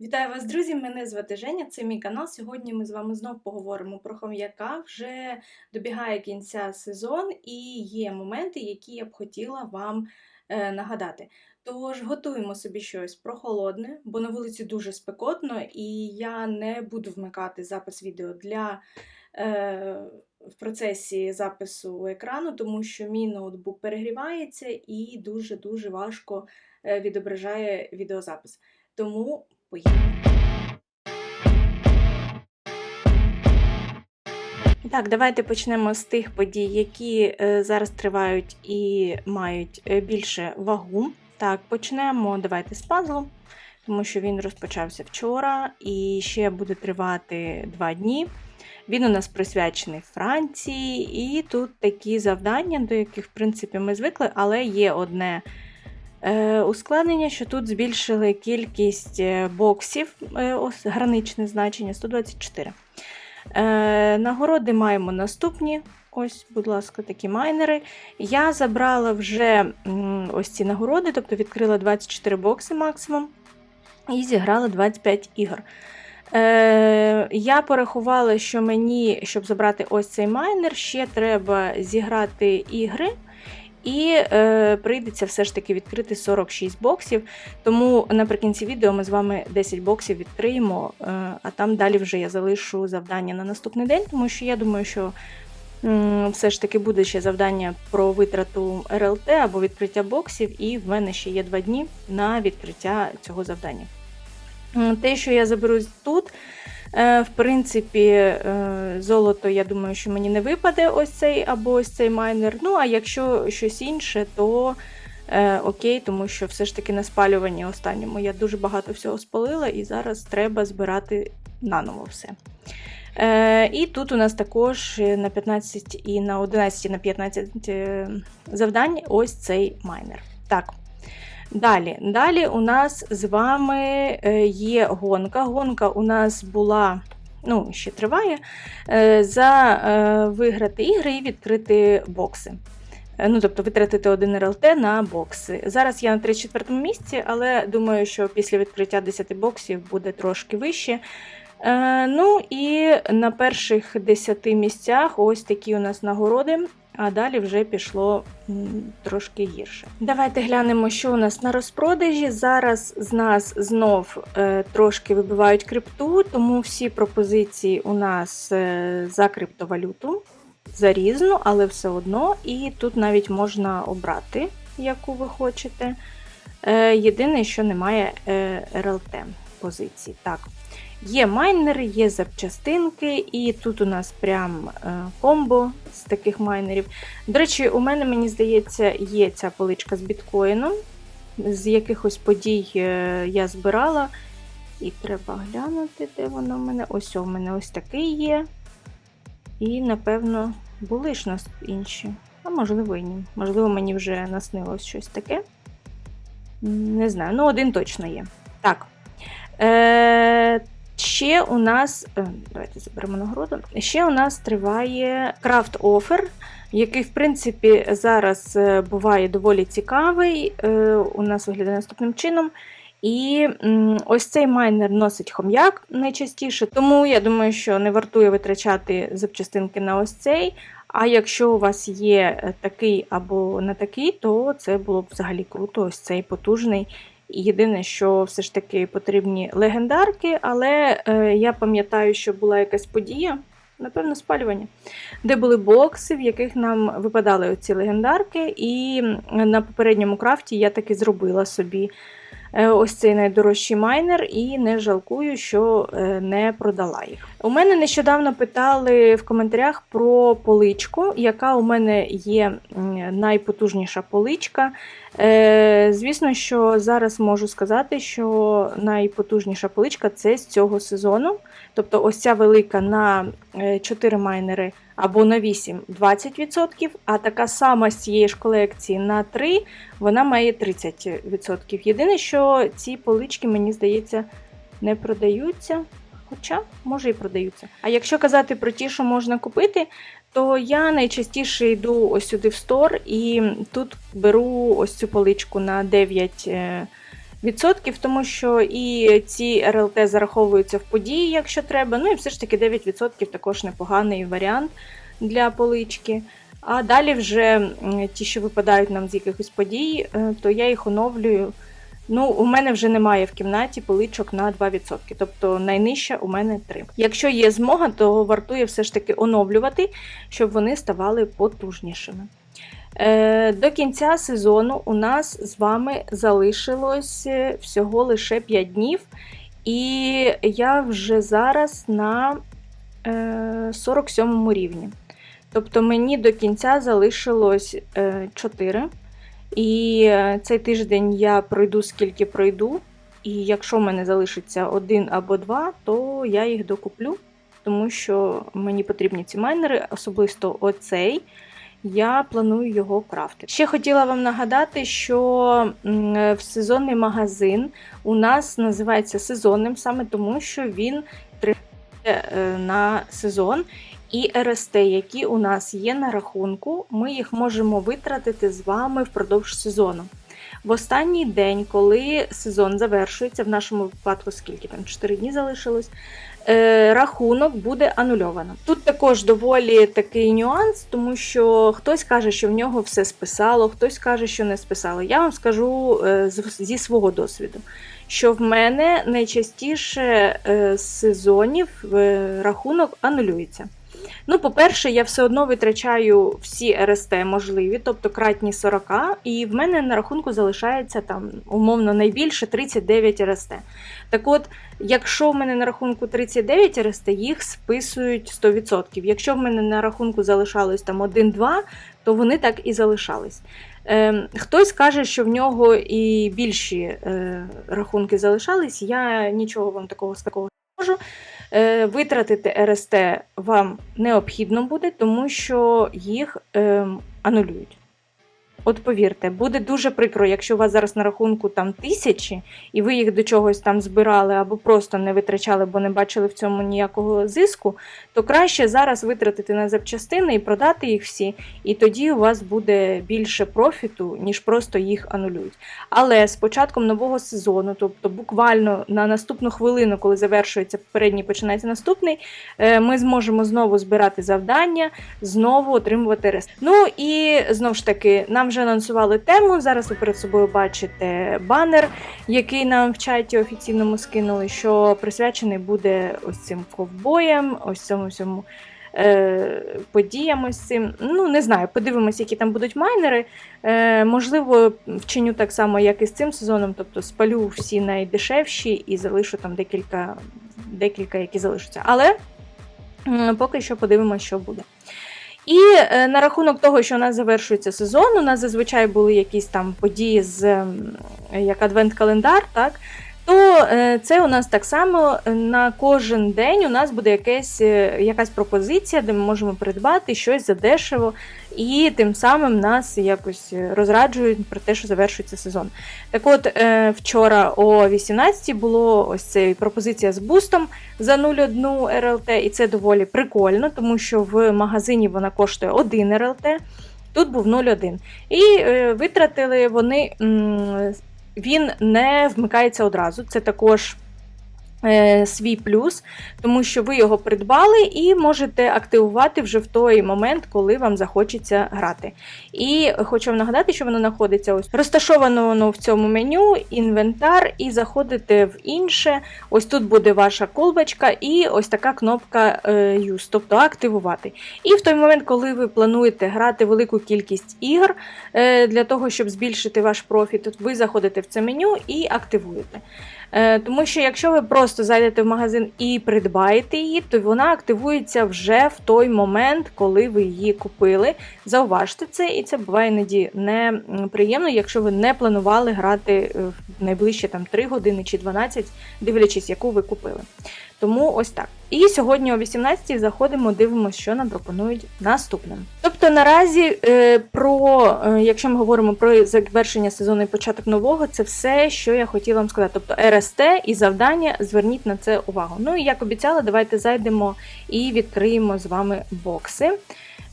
Вітаю вас, друзі! Мене звати Женя, це мій канал. Сьогодні ми з вами знов поговоримо про хом'яка. Вже добігає кінця сезон і є моменти, які я б хотіла вам е, нагадати. Тож готуємо собі щось прохолодне, бо на вулиці дуже спекотно, і я не буду вмикати запис відео для е, в процесі запису екрану, тому що мій ноутбук перегрівається і дуже-дуже важко е, відображає відеозапис. Тому поїхали. Так, давайте почнемо з тих подій, які е, зараз тривають і мають е, більше вагу. Так, почнемо давайте з пазлу, тому що він розпочався вчора і ще буде тривати два дні. Він у нас присвячений Франції, і тут такі завдання, до яких, в принципі, ми звикли, але є одне ускладнення, що тут збільшили кількість е, боксів, е, ось граничне значення 124. Е, нагороди маємо наступні. Ось, будь ласка, такі майнери. Я забрала вже ось ці нагороди, тобто відкрила 24 бокси максимум і зіграла 25 ігор. Е, я порахувала, що мені, щоб забрати ось цей майнер, ще треба зіграти ігри. І е, прийдеться все ж таки відкрити 46 боксів. Тому наприкінці відео ми з вами 10 боксів відкриємо, е, а там далі вже я залишу завдання на наступний день, тому що я думаю, що м, все ж таки буде ще завдання про витрату РЛТ або відкриття боксів, і в мене ще є 2 дні на відкриття цього завдання. Те, що я заберу тут, в принципі, е, золото, я думаю, що мені не випаде ось цей або ось цей майнер. Ну, а якщо щось інше, то е, окей, тому що все ж таки на спалюванні останньому я дуже багато всього спалила, і зараз треба збирати наново все. Е, і тут у нас також на 15 і на 11 і на 15 е, завдань ось цей майнер. Так. Далі, далі у нас з вами е, є гонка. Гонка у нас була, ну, ще триває, е, за е, виграти ігри і відкрити бокси. Ну, тобто витратити один РЛТ на бокси. Зараз я на 34 місці, але думаю, що після відкриття 10 боксів буде трошки вище. Ну і на перших 10 місцях ось такі у нас нагороди а далі вже пішло трошки гірше. Давайте глянемо, що у нас на розпродажі. Зараз з нас знов е, трошки вибивають крипту, тому всі пропозиції у нас е, за криптовалюту, за різну, але все одно. І тут навіть можна обрати, яку ви хочете. Е, єдине, що немає РЛТ позицій. Так. Є майнери, є запчастинки, і тут у нас прям е, комбо з таких майнерів. До речі, у мене, мені здається, є ця поличка з біткоїном. З якихось подій е, я збирала. І треба глянути, де воно в мене. Ось у мене ось такий є. І, напевно, були ж нас інші. А можливо, і ні. Можливо, мені вже наснилось щось таке. Не знаю, ну один точно є. Так. Е, Ще у нас, е, давайте заберемо нагороду. Ще у нас триває крафт офер, який, в принципі, зараз е, буває доволі цікавий. Е, у нас виглядає наступним чином. І ось цей майнер носить хом'як найчастіше, тому я думаю, що не вартує витрачати запчастинки на ось цей. А якщо у вас є такий або не такий, то це було б взагалі круто, ось цей потужний. Єдине, що все ж таки потрібні легендарки, але е, я пам'ятаю, що була якась подія, напевно, спалювання, де були бокси, в яких нам випадали оці легендарки, і на попередньому крафті я таки зробила собі е, ось цей найдорожчий майнер і не жалкую, що е, не продала їх. У мене нещодавно питали в коментарях про поличку, яка у мене є найпотужніша поличка. Е, Звісно, що зараз можу сказати, що найпотужніша поличка це з цього сезону. Тобто, ось ця велика на 4 майнери або на 8 20%, а така сама з цієї ж колекції на 3, вона має 30%. Єдине, що ці полички, мені здається, не продаються. Хоча, може, і продаються. А якщо казати про ті, що можна купити, то я найчастіше йду ось сюди в стор і тут беру ось цю поличку на 9 відсотків, тому що і ці РЛТ зараховуються в події, якщо треба. Ну і все ж таки 9% також непоганий варіант для полички. А далі вже ті, що випадають нам з якихось подій, е, то я їх оновлюю. Ну, у мене вже немає в кімнаті поличок на 2%, тобто найнижча у мене 3. Якщо є змога, то вартує все ж таки оновлювати, щоб вони ставали потужнішими. Е, До кінця сезону у нас з вами залишилось е, всього лише 5 днів, і я вже зараз на е, 47 рівні. Тобто мені до кінця залишилось е, 4. І е, цей тиждень я пройду скільки пройду. І якщо в мене залишиться один або два, то я їх докуплю, тому що мені потрібні ці майнери, особисто оцей. Я планую його крафтити. Ще хотіла вам нагадати, що в сезонний магазин у нас називається сезонним саме тому, що він е, на сезон. І РСТ, які у нас є на рахунку, ми їх можемо витратити з вами впродовж сезону. В останній день, коли сезон завершується, в нашому випадку скільки там 4 дні залишилось, е, рахунок буде анульовано. Тут також доволі такий нюанс, тому що хтось каже, що в нього все списало, хтось каже, що не списало. Я вам скажу е, зі свого досвіду, що в мене найчастіше е, з сезонів рахунок анулюється. Ну, по-перше, я все одно витрачаю всі РСТ можливі, тобто кратні 40, і в мене на рахунку залишається там умовно найбільше 39 РСТ. Так от, якщо в мене на рахунку 39 РСТ, їх списують 100%. Якщо в мене на рахунку залишалось там 1-2, то вони так і залишались. Е, хтось каже, що в нього і більші е, рахунки залишались. Я нічого вам такого з такого можу. Е, Витратити РСТ вам необхідно буде, тому що їх ем, анулюють. От повірте, буде дуже прикро, якщо у вас зараз на рахунку там тисячі, і ви їх до чогось там збирали або просто не витрачали, бо не бачили в цьому ніякого зиску, то краще зараз витратити на запчастини і продати їх всі, і тоді у вас буде більше профіту, ніж просто їх анулюють. Але з початком нового сезону, тобто буквально на наступну хвилину, коли завершується попередній, починається наступний, е, ми зможемо знову збирати завдання, знову отримувати рест. Ну і знову ж таки, нам вже анонсували тему. Зараз ви перед собою бачите банер, який нам в чаті офіційному скинули, що присвячений буде ось цим ковбоям, ось цьому всьому. е, Подіям ось цим. Ну, не знаю, подивимось, які там будуть майнери. Е, можливо, вчиню так само, як і з цим сезоном, тобто спалю всі найдешевші і залишу там декілька, декілька які залишаться. Але поки що подивимося, що буде. І е, на рахунок того, що у нас завершується сезон, у нас зазвичай були якісь там події з як адвент-календар, так? То е, це у нас так само на кожен день у нас буде якась, е, якась пропозиція, де ми можемо придбати щось задешево, і тим самим нас якось розраджують про те, що завершується сезон. Так от, е, вчора о 18 було ось ця пропозиція з бустом за 0,1 РЛТ, і це доволі прикольно, тому що в магазині вона коштує 1 РЛТ, тут був 0,1. І е, витратили вони. Він не вмикається одразу. Це також свій плюс, тому що ви його придбали і можете активувати вже в той момент, коли вам захочеться грати. І хочу вам нагадати, що воно знаходиться ось розташовано воно в цьому меню, інвентар, і заходите в інше. Ось тут буде ваша колбочка, і ось така кнопка е, Use, тобто активувати. І в той момент, коли ви плануєте грати велику кількість ігор е, для того, щоб збільшити ваш профіт, ви заходите в це меню і активуєте. Е, Тому що якщо ви просто зайдете в магазин і придбаєте її, то вона активується вже в той момент, коли ви її купили. Зауважте це, і це буває іноді неприємно, якщо ви не планували грати е, в найближчі там 3 години чи 12, дивлячись, яку ви купили. Тому ось так. І сьогодні о 18-й заходимо, дивимося, що нам пропонують наступним. Тобто наразі е, про, е, якщо ми говоримо про завершення сезону і початок нового, це все, що я хотіла вам сказати. Тобто РСТ і завдання, зверніть на це увагу. Ну і як обіцяла, давайте зайдемо і відкриємо з вами бокси.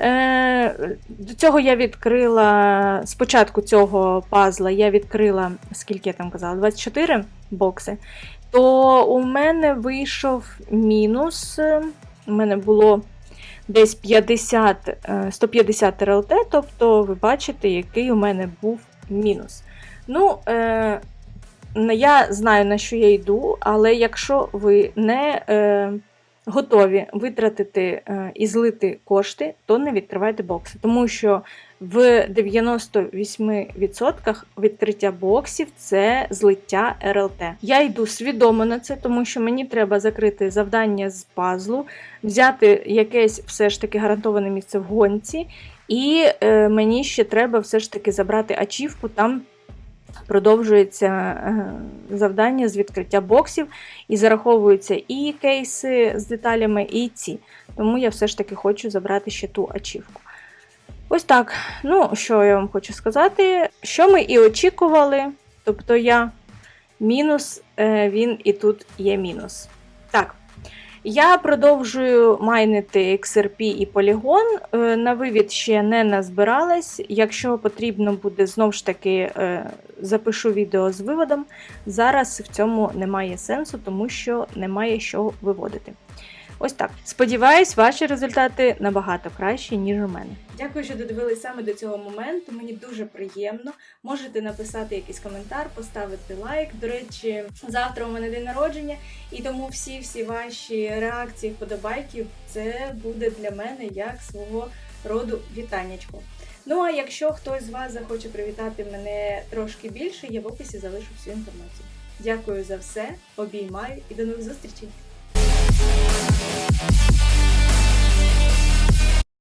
Е, До цього я відкрила спочатку цього пазла, я відкрила, скільки я там казала, 24 бокси. То у мене вийшов мінус. е, У мене було десь 50, е, 150 РЛТ, тобто ви бачите, який у мене був мінус. Ну, е, я знаю, на що я йду, але якщо ви не е, готові витратити е, і злити кошти, то не відкривайте бокси. Тому що в 98% відкриття боксів це злиття РЛТ. Я йду свідомо на це, тому що мені треба закрити завдання з пазлу, взяти якесь все ж таки гарантоване місце в гонці, і е, мені ще треба все ж таки забрати ачівку там. Продовжується е, завдання з відкриття боксів, і зараховуються і кейси з деталями, і ці. Тому я все ж таки хочу забрати ще ту ачівку. Ось так. Ну, що я вам хочу сказати? Що ми і очікували. Тобто я мінус, е, він і тут є мінус. Так. Я продовжую майнити XRP і Polygon. Е, На вивід ще не назбиралась. Якщо потрібно буде знову ж таки е, запишу відео з виводом. Зараз в цьому немає сенсу, тому що немає що виводити. Ось так. Сподіваюсь, ваші результати набагато кращі, ніж у мене. Дякую, що додивились саме до цього моменту. Мені дуже приємно. Можете написати якийсь коментар, поставити лайк. До речі, завтра у мене день народження, і тому всі-всі ваші реакції, вподобайки, це буде для мене як свого роду вітаннячко. Ну а якщо хтось з вас захоче привітати мене трошки більше, я в описі залишу всю інформацію. Дякую за все, обіймаю і до нових зустрічей!